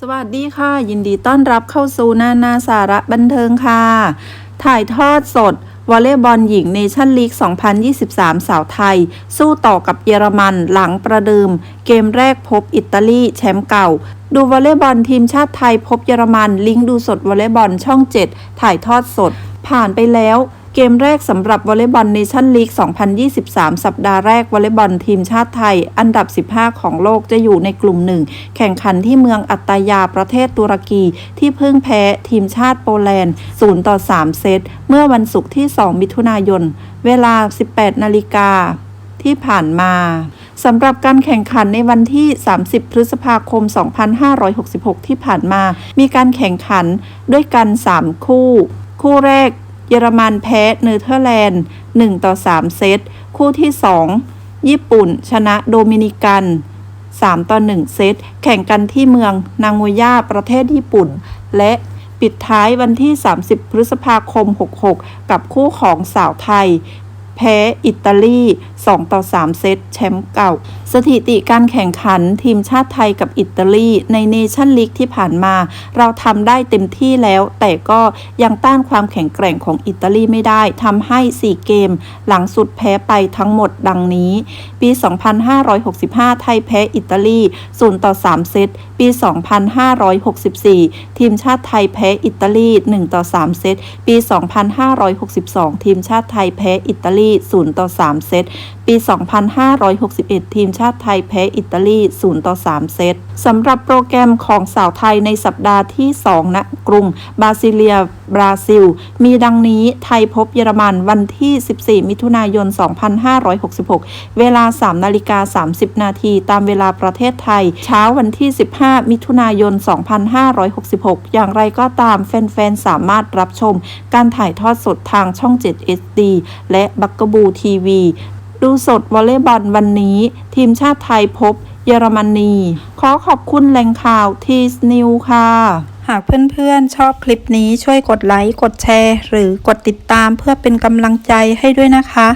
สวัสดีค่ะ ยินดีต้อนรับเข้าสู่นานาสาระบันเทิงค่ะ ถ่ายทอดสดวอลเลย์บอลหญิงเนชั่นลีก 2023 สาวไทย สู้ต่อกับเยอรมันหลังประเดิม เกมแรกพบอิตาลีแชมป์เก่า ดูวอลเลย์บอลทีมชาติไทยพบเยอรมัน ลิงก์ดูสดวอลเลย์บอลช่อง 7 ถ่ายทอดสด ผ่านไปแล้ว เกมแรกสำหรับวอลเลย์บอลเนชั่นลีก 2023 สัปดาห์แรกวอลเลย์บอลทีมชาติไทย อันดับ 15 ของโลกจะอยู่ในกลุ่มหนึ่ง แข่งขันที่เมืองอัตตายาประเทศตุรกี ที่เพิ่งแพ้ทีมชาติโปแลนด์ 0 ต่อ 3 เซต เมื่อวันศุกร์ที่ 2 มิถุนายน เวลา 18 นาฬิกาที่ผ่านมาสำหรับการแข่งขันในวันที่ 30 พฤษภาคม 2566 ที่ผ่านมา มีการแข่งขันด้วยกัน 3 คู่ คู่แรก เยอรมันแพ้เนเธอร์แลนด์1ต่อ3 เซต คู่ที่ 2 ญี่ปุ่น ชนะโดมินิกัน 3 ต่อ 1 เซต แข่งกันที่เมืองนางโงย่าประเทศญี่ปุ่น และปิดท้ายวันที่ 30 พฤษภาคม 66 กับคู่ของสาวไทย แพ้อิตาลี 2 ต่อ 3 เซตแชมป์เก่า สถิติการแข่งขันทีมชาติไทยกับอิตาลี ในเนชั่นลีกที่ผ่านมา เราทำได้เต็มที่แล้ว แต่ก็ยังต้านความแข็งแกร่งของอิตาลีไม่ได้ทำให้ 4 เกม หลังสุดแพ้ไปทั้งหมดดังนี้ ปี 2565 ไทยแพ้อิตาลี 0 ต่อ 3 เซตปี 2564 ทีมชาติไทยแพ้อิตาลี 1 ต่อ 3 เซตปี 2562 ทีมชาติไทยแพ้อิตาลีี่ 0 ต่อ 3 เซตปี 2561 ทีมชาติไทยแพ้อิตาลี 0 ต่อ 3 เซตสำหรับโปรแกรมของสาวไทยในสัปดาห์ที่ 2 ณ กรุงบาซิเลีย บราซิล มีดังนี้ไทยพบเยอรมันวันที่ 14 มิถุนายน 2566 เวลา 3 นาฬิกา 30 นาที ตามเวลาประเทศไทย เช้าวันที่ 15 มิถุนายน 2566 อย่างไรก็ตามแฟน ๆ สามารถรับชม การถ่ายทอดสดทางช่อง 7 SD และบักกบูทีวี ดูสดวอลเลย์บอลวันนี้ ทีมชาติไทยพบเยอรมนี ขอขอบคุณแหล่งข่าวทีสนิวค่ะ หากเพื่อนๆ ชอบคลิปนี้ช่วยกดไลค์ กดแชร์ หรือกดติดตามเพื่อเป็นกำลังใจให้ด้วยนะคะ